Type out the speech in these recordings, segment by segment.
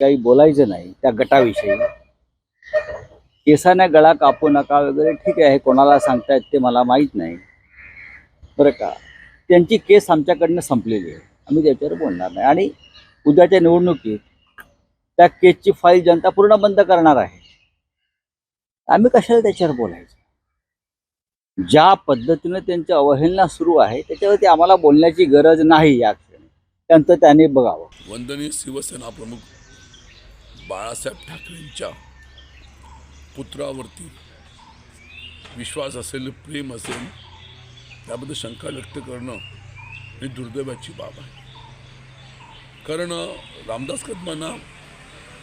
काही बोलायचं नाही त्या गटाविषयी. केसाने गळा कापू नका वगैरे ठीक आहे कोणाला सांगतायत ते मला माहीत नाही. बरं का? त्यांची केस आमच्याकडनं संपलेली आहे. आम्ही त्याच्यावर बोलणार नाही. आणि उद्याच्या निवडणुकीत त्या केसची फाईल जनता पूर्ण बंद करणार आहे. आम्ही कशाला त्याच्यावर बोलायचं? ज्या पद्धतीनं त्यांची अवहेलना सुरू आहे त्याच्यावरती आम्हाला बोलण्याची गरज नाही या क्षणी. त्यांचं त्याने बघावं. वंदनीय शिवसेना प्रमुख बाळासाहेब ठाकरेंच्या पुत्रावरती विश्वास असेल प्रेम असेल त्याबद्दल शंका व्यक्त करणं ही दुर्दैवाची बाब आहे. कारण रामदास कदमांना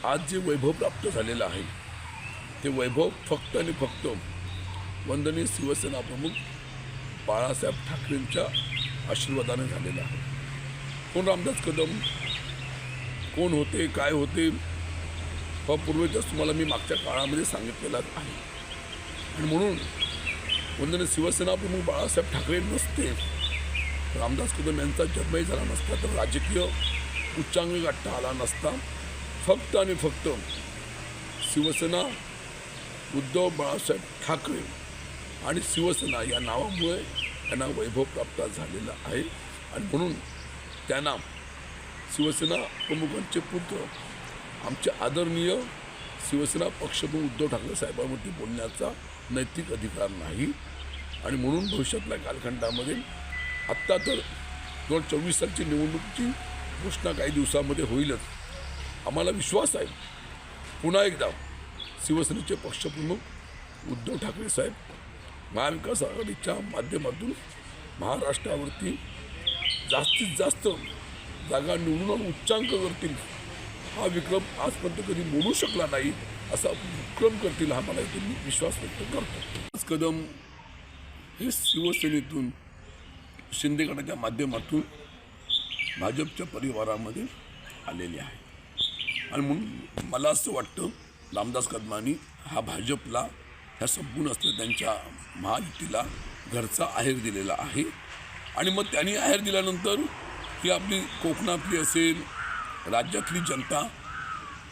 आज जे वैभव प्राप्त झालेलं आहे ते वैभव फक्त आणि फक्त वंदनीय शिवसेना प्रमुख बाळासाहेब ठाकरेंच्या आशीर्वादाने झालेलं आहे. कोण रामदास कदम? कोण होते? काय होते? हा पूर्वीच्याच तुम्हाला मी मागच्या काळामध्ये सांगितलेला आहे. आणि म्हणून वंदनीय शिवसेना प्रमुख बाळासाहेब ठाकरे नसते रामदास कदम यांचा जन्मही झाला नसता तर राजकीय उच्चांग गाठता आला नसता. फक्त आणि फक्त शिवसेना उद्धव बाळासाहेब ठाकरे आणि शिवसेना या नावामुळे त्यांना वैभव प्राप्त झालेला आहे. आणि म्हणून त्यांना शिवसेना प्रमुखांचे पुत्र आमचे आदरणीय शिवसेना पक्षप्रमुख उद्धव ठाकरे साहेबांवरती बोलण्याचा नैतिक अधिकार नाही. आणि म्हणून भविष्यातल्या कालखंडामध्ये आत्ता तर दोन हजार चोवीस सालची निवडणुकीची घोषणा काही दिवसामध्ये होईलच. आम्हाला विश्वास आहे. पुन्हा एकदा शिवसेनेचे पक्षप्रमुख उद्धव ठाकरे साहेब महाविकास आघाडीच्या माध्यमातून महाराष्ट्रावरती जास्तीत जास्त जागा निवडून आणून उच्चांक करतील. हा विक्रम आजपर्यंत कधी मोडू शकला नाही असा विक्रम करतील हा मला इथून विश्वास व्यक्त करतो. आज कदम हे शिवसेनेतून शिंदे गटाच्या माध्यमातून भाजपच्या परिवारामध्ये आलेले आहे. आणि म्हणून मला असं वाटतं रामदास कदमानी हा भाजपला ह्या संपूर्ण असलेल्या त्यांच्या महायुतीला घरचा आहेर दिलेला आहे. आणि मग त्यांनी आहेर दिल्यानंतर ही आपली कोकणातली असेल राज्यातली जनता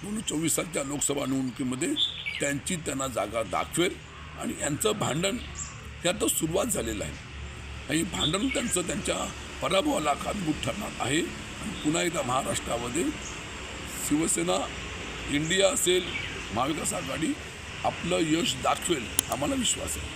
दोन चोवीसाच्या लोकसभा निवडणुकीमध्ये त्यांची त्यांना जागा दाखवेल आणि यांचं भांडण हे आता सुरुवात झालेलं आहे. आणि भांडण त्यांचं त्यांच्या पराभवाला कारणभूत ठरणार आहे. आणि पुन्हा एकदा महाराष्ट्रामध्ये शिवसेना इंडिया असेल महाविकास आघाडी आपलं यश दाखवेल आम्हाला विश्वास आहे.